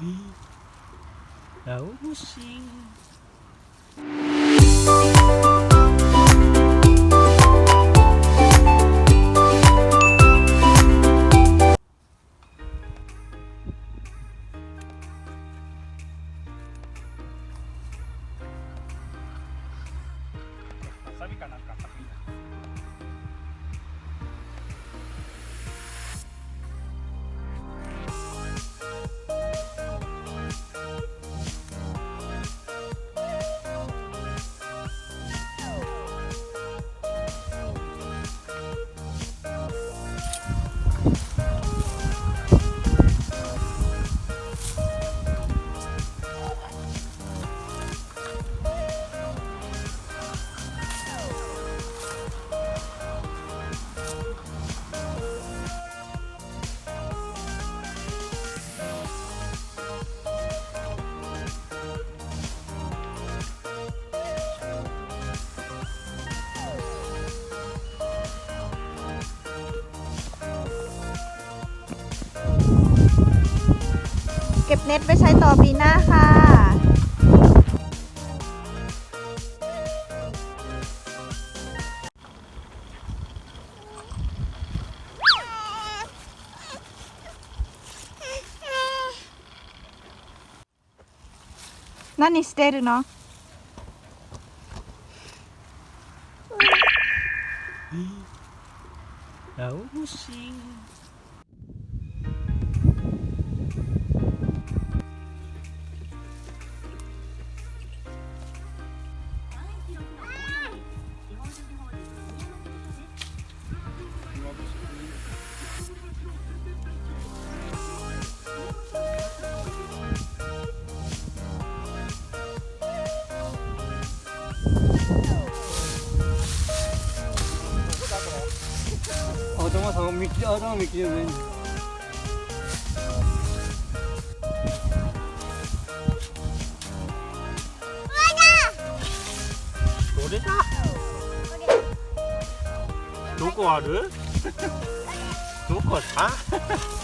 너 ก็บเน็ตไปใช้ต่อปีหน้าค่ะ何してるのラオムシン Adam bekliyor, adam bekliyor beni. Tuh kok aduh. Tuh kok ah.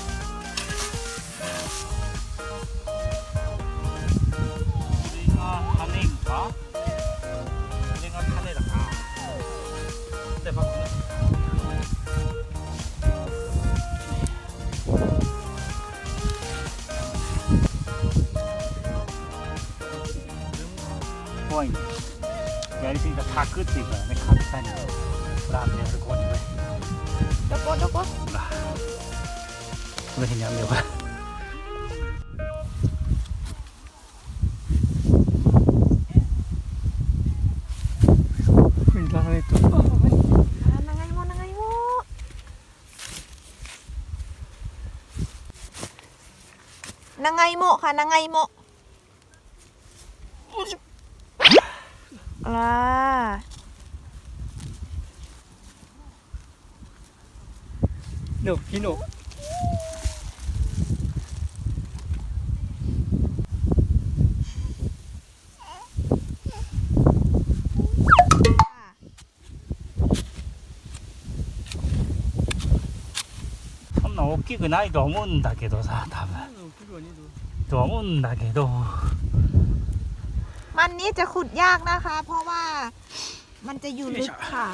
going. Yeah, this is the Prakriti, the Khalistani. Ram near the corner. Doko, doko. Wait, I'm here. นางไงโมค่ะนางไงโม ああหนุそんな大きくないと思うんだけどさ多分。とは思うんだけど。 มันนี้จะขุดยากนะคะ เพราะว่ามันจะอยู่ลึกค่ะ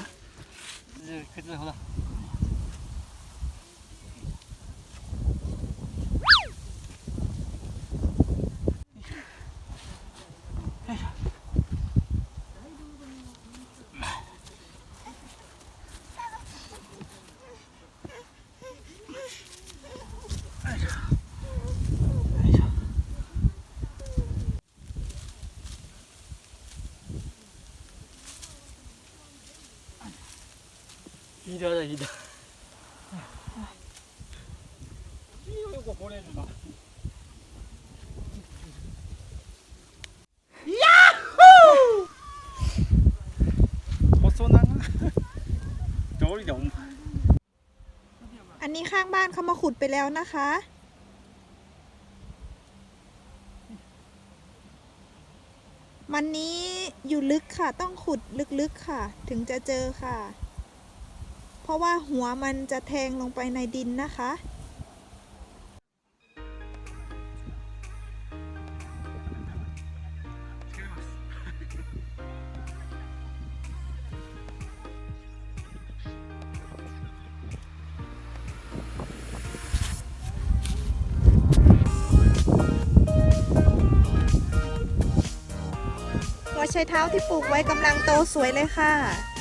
조심하자 이거 보내주마야อันนี้ข้างบ้านเขามาขุดไปแล้วนะคะ มันนี้อยู่ลึกค่ะ ต้องขุดลึกๆค่ะ ถึงจะเจอค่ะ เพราะว่าหัวมันจะแทงลงไปในดินนะคะ หัวไชเท้าที่ปลูกไว้กำลังโตสวยเลยค่ะ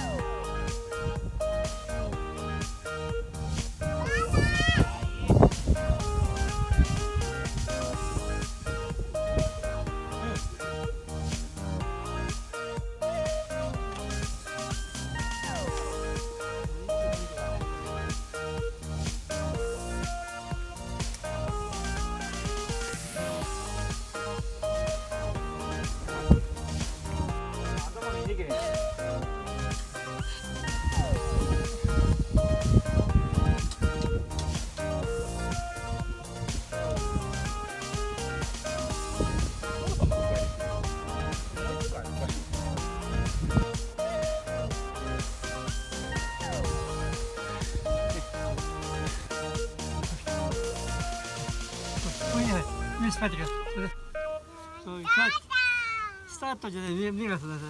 れじゃない目スパイてくださいそれそうスタートじゃない目目がそうださ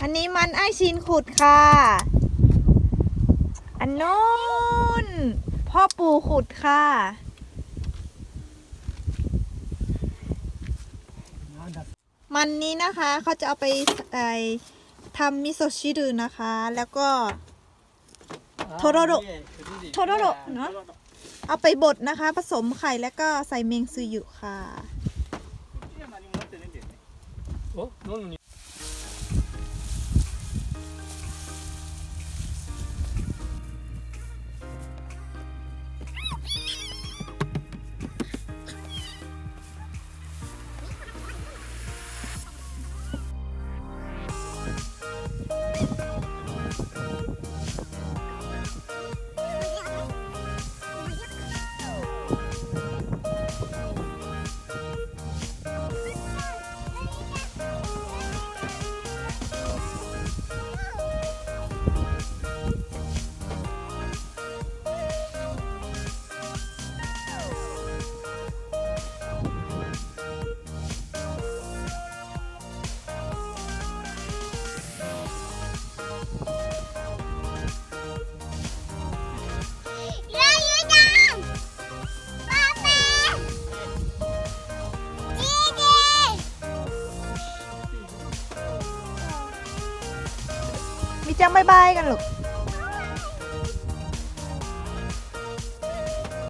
อันนี้มันไอชินขุดค่ะ อันนู้นพ่อปู่ขุดค่ะ なんだ มันนี้นะคะเขาจะเอาไปไอทำมิโซชิรุนะคะ แล้วก็ い โทโรโร โทโรโร เอาไปบดนะคะ ผสมไข่แล้วก็ใส่เมงซูยุค่ะ บายบายกันลูก